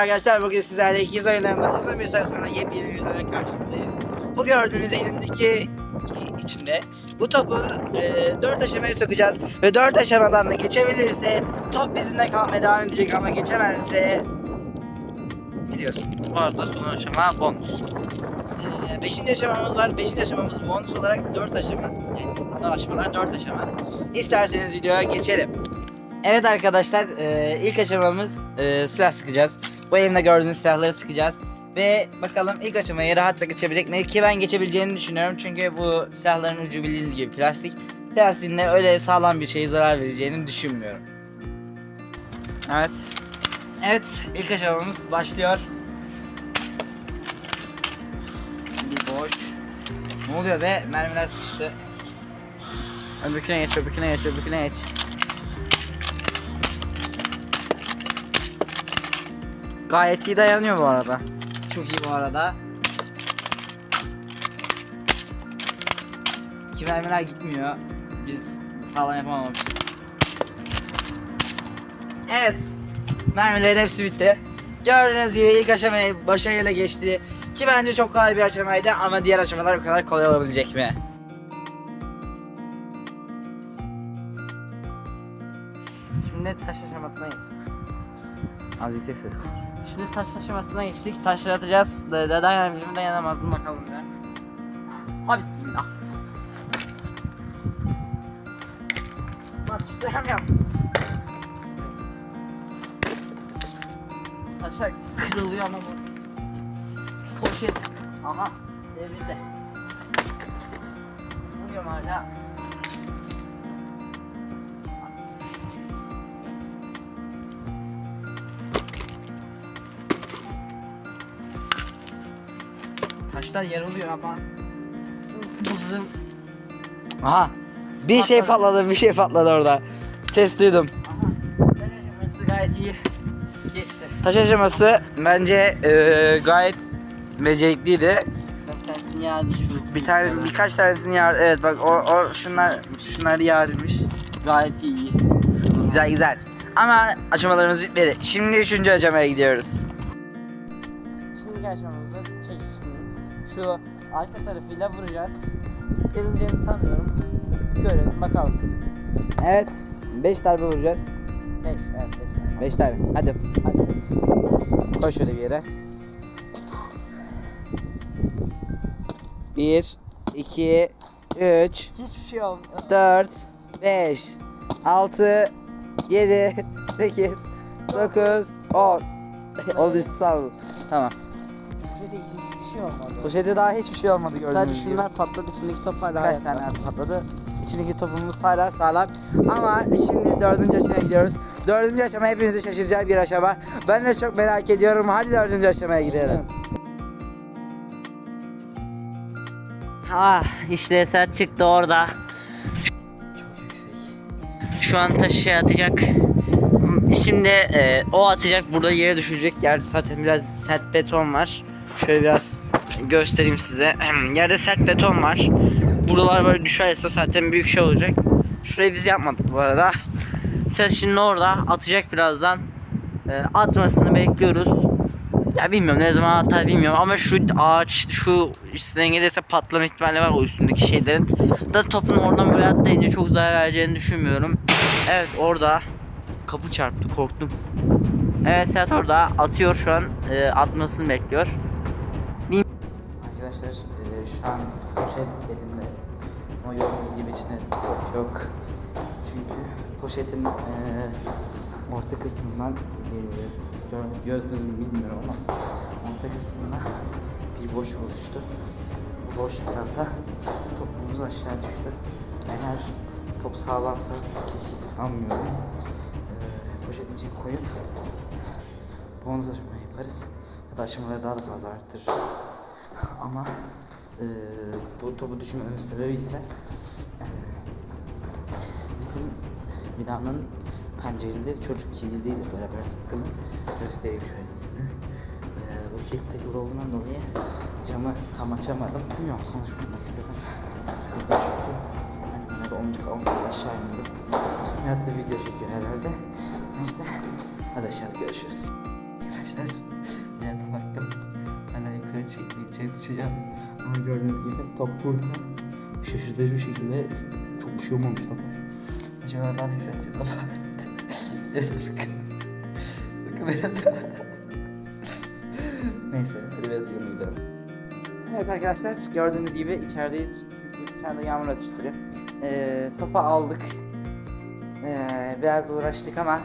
arkadaşlar. Bugün sizlerle ikiz oyunlarında uzun bir süre sonra yepyeni bir videoyla karşınızdayız. Bu gördüğünüz elimdeki içinde bu topu e, 4 aşamaya sokacağız ve 4 aşamadan da geçebilirse top bizimle kalmaya devam edecek ama geçemezse biliyorsunuz. Bu arada son aşama bonus. 5. aşamamız var. 5. aşamamız bonus olarak 4 aşama. Yani ana aşamalar 4 aşama. İsterseniz videoya geçelim. Evet arkadaşlar e, ilk aşamamız e, silah sıkacağız. Bu elimde gördüğünüz silahları sıkacağız. Ve bakalım ilk aşamayı rahatça geçebilecek mi? Ki ben geçebileceğini düşünüyorum. Çünkü bu silahların ucu bildiğiniz gibi plastik. Plastiğin de öyle sağlam bir şeye zarar vereceğini düşünmüyorum. Evet. Evet ilk aşamamız başlıyor. Bir boş. Ne oluyor be? Mermiler sıkıştı. Öbürküne geç, öbürküne geç, öbürküne geç. Gayet iyi dayanıyor bu arada. Çok iyi bu arada. İki mermiler gitmiyor. Biz sağlam yapamamışız. Evet. Mermilerin hepsi bitti. Gördüğünüz gibi ilk aşamayı başarıyla geçti. Ki bence çok kolay bir aşamaydı ama diğer aşamalar o kadar kolay olabilecek mi? Şimdi taş aşamasına geçtik. Az yüksek ses. Şimdi taş aşamasına geçtik. Taşları atacağız. Da, da dayanabilir mi dayanamaz mı bakalım ya. Ha bismillah. Lan tutturamıyorum. Taşlar kırılıyor ama bu. Poşet. Aha devrildi. Vuruyorum hala. Taşlar yarılıyor ama. Bızım. Aha. Bir şey patladı, bir şey patladı orada. Ses duydum. Aha. Aşaması gayet iyi geçti. Taş aşaması bence eee, gayet becerikliydi. Bir tanesini yağdı şu. Bir tane birkaç tanesini yar evet bak o, o şunlar şunlar yardımmış. Gayet iyi. Güzel güzel. Ama aşamalarımız bitmedi. Şimdi üçüncü aşamaya gidiyoruz. Şimdi aşamamızda çekişini şu arka tarafıyla vuracağız. Gelineceğini sanmıyorum. Görelim bakalım. Evet. 5 darbe vuracağız. 5 evet 5 5 tane. Hadi. Hadi. Koy şöyle bir yere. 1 2 3 Hiçbir şey olmuyor. 4 5 6 7 8 9 10 10 sağ ol. Tamam. Hiçbir şey olmadı. Poşete daha hiçbir şey olmadı gördüğünüz Sadece gibi. şunlar patladı içindeki top hala Kaç tane patladı. İçindeki topumuz hala sağlam. Ama şimdi dördüncü aşamaya gidiyoruz. Dördüncü aşama hepinizi şaşıracağı bir aşama. Ben de çok merak ediyorum. Hadi dördüncü aşamaya gidelim. Ah işlevsel çıktı orada. Çok yüksek. Şu an taşı atacak. Şimdi e, o atacak burada yere düşecek. Yerde zaten biraz sert beton var. Şöyle biraz göstereyim size. Yerde sert beton var. Buralar böyle düşerse zaten büyük şey olacak. Şurayı biz yapmadık bu arada. Ses şimdi orada atacak birazdan. E, atmasını bekliyoruz. Ya bilmiyorum ne zaman atar bilmiyorum ama şu ağaç şu gelirse patlama ihtimali var o üstündeki şeylerin. Da topun oradan böyle atlayınca çok zarar vereceğini düşünmüyorum. Evet orada kapı çarptı korktum. Evet Serhat orada atıyor şu an e, atmasını bekliyor. Arkadaşlar e, şu an poşet elimde. Ama gördüğünüz gibi içinde yok yok. Çünkü poşetin e, orta kısmından e, gör- gördünüz mü bilmiyorum ama orta kısmında bir boş oluştu. Bu boşluktan da topumuz aşağı düştü. Eğer top sağlamsa ki hiç sanmıyorum. E, poşet için koyup bonus aşama yaparız. Ya da aşamaları daha da fazla arttırırız. Ama e, bu topu düşürmemin sebebi ise e, bizim binanın pencereleri çocuk kilidiydi beraber takılı. Göstereyim şöyle size. E, bu kilit takılı olduğundan dolayı camı tam açamadım. Bilmiyorum konuşmamak istedim. Sıkıldım çünkü. Ben yine de 10 10 kat aşağı indim. Hayatta video çekiyor herhalde. Neyse. Hadi aşağıda görüşürüz. Çekmeye çalışacağım. Ama gördüğünüz gibi top burada. Şaşırtıcı bir şekilde çok bir şey olmamış topa. Acaba ne hissedeceğiz ama. Neyse hadi yanına gidelim. Evet arkadaşlar gördüğünüz gibi içerideyiz. Çünkü dışarıda yağmur atıştırıyor. Ee, topa aldık. Ee, biraz uğraştık ama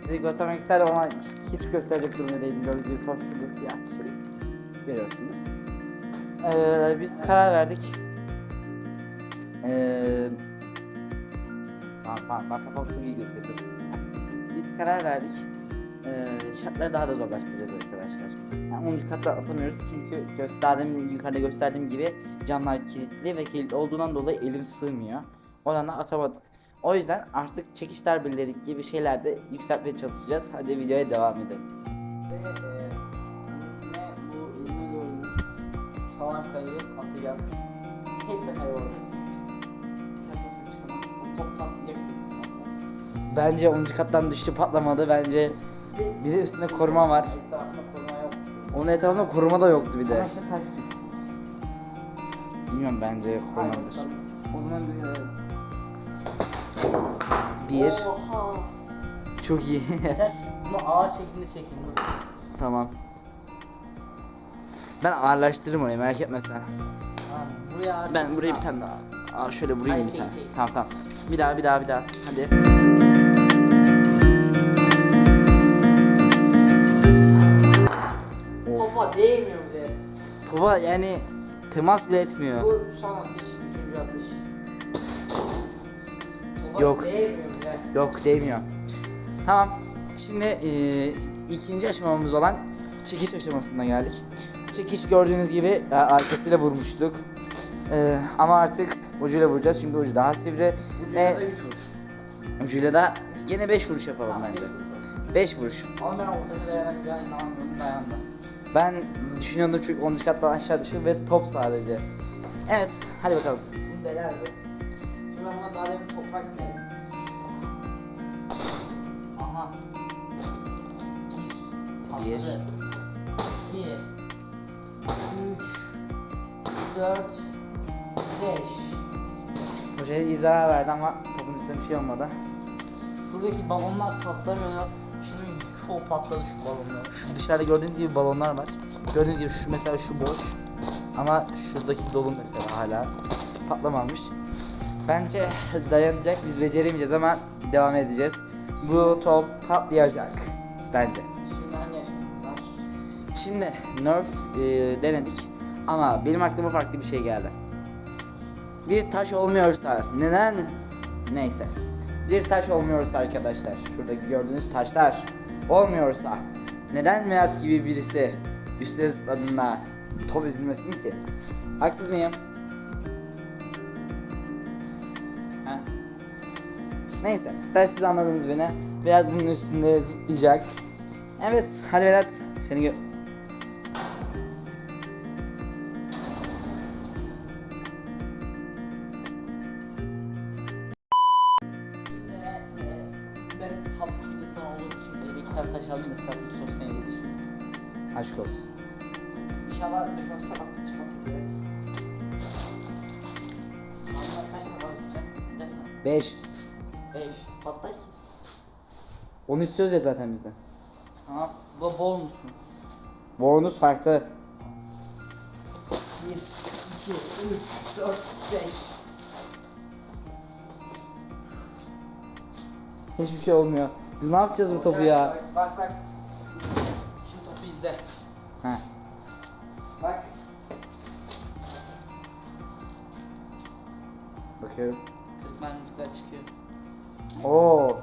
size göstermek isterdim ama hiç gösterecek durumda değilim. Gördüğünüz gibi top şurada siyah bir şey. Görüyorsunuz. Ee, biz karar verdik. Ee, tamam tamam tamam tamam çok iyi gözüküyor. Biz karar verdik. Ee, şartları daha da zorlaştıracağız arkadaşlar. Yani 10. katta atamıyoruz çünkü göster daha demin yukarıda gösterdiğim gibi camlar kilitli ve kilitli olduğundan dolayı elim sığmıyor. Oradan da atamadık. O yüzden artık çekiş darbeleri gibi şeyler de yükseltmeye çalışacağız. Hadi videoya devam edelim. Salankayı atacağım. Tek sefer oldu. Kaçma ses çıkarmaz. Bu top patlayacak. Bence 10. kattan düştü patlamadı. Bence bize üstünde koruma var. Etrafında koruma yok. Onun etrafında koruma da yoktu bir de. Ama şimdi taş. Bilmiyorum bence korumalıdır. O zaman görelim. Bir. Oha. Çok iyi. Sen bunu ağır şekilde çekin. Nasıl? tamam. Ben ağırlaştırırım orayı merak etme sen. Tamam. Buraya ağır Ben buraya bir tane daha. Aa, şöyle vurayım Hayır, bir çek, tane. çek. Tamam tamam. Bir daha bir daha bir daha. Hadi. Topa değmiyor bile. Topa yani temas bile etmiyor. Bu son atış, üçüncü atış. Topa Yok. değmiyor bile. Yok değmiyor. Tamam. Şimdi e, ikinci aşamamız olan çekiş aşamasına geldik. Bu çekiş gördüğünüz gibi e, arkasıyla vurmuştuk. E, ama artık ucuyla vuracağız çünkü ucu daha sivri. Ucuyla da Ve üç vuruş. ucuyla da gene 5 vuruş yapalım bence. 5 vuruş. Ama ben ortada dayanabileceğine inanmıyorum dayandı. Ben düşünüyordum çünkü 10. kattan aşağı düşüyor ve top sadece. Evet, hadi bakalım. Bunu delerdi. Şuradan buna daha demin toprak ne? Aha. Bir. Bir. 4, 5. Hocaya izah verdi ama topun üstüne bir şey olmadı. Şuradaki balonlar patlamıyor. Şunun çoğu patladı şu balonlar. Şu dışarıda gördüğünüz gibi balonlar var. Gördüğünüz gibi şu mesela şu boş. Ama şuradaki dolu mesela hala patlamamış. Bence dayanacak biz beceremeyeceğiz ama devam edeceğiz. Bu top patlayacak bence. Şimdi nerf e, denedik ama benim aklıma farklı bir şey geldi. Bir taş olmuyorsa neden? Neyse. Bir taş olmuyorsa arkadaşlar şuradaki gördüğünüz taşlar olmuyorsa neden Meyat gibi birisi üstüne zıpladığında top ezilmesin ki? Haksız mıyım? Neyse ben siz anladınız beni. Berat bunun üstünde zıplayacak. Evet hadi Berat seni gö- Aşk olsun. İnşallah düşmem sakatlık çıkmasın. Onlar kaç tane mi? 5. Beş. Patlar ki. Onu istiyoruz ya zaten bizden. Ama bu bonus mu? Bonus farklı. Bir, iki, üç, dört, beş. Hiçbir şey olmuyor. Biz ne yapacağız bu topu ya? Bak bak. İzle. Heh. Bak. Bakıyorum. Kırk mermicikler çıkıyor. Oo.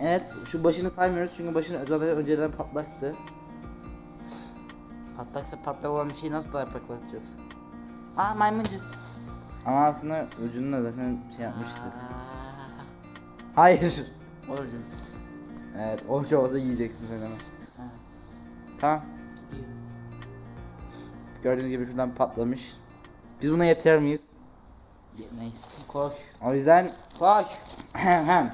Evet, şu başını saymıyoruz çünkü başını zaten önceden patlaktı. Patlaksa patlak olan bir şeyi nasıl daha patlatacağız? Aa maymuncu. Ama aslında ucunu da zaten şey yapmıştık. Hayır. Orada Evet, o olsa yiyecektin sen hemen. Tamam. gidiyor. Gördüğünüz gibi şuradan patlamış. Biz buna yeter miyiz? Yemeyiz. Koş. O yüzden Koş. hem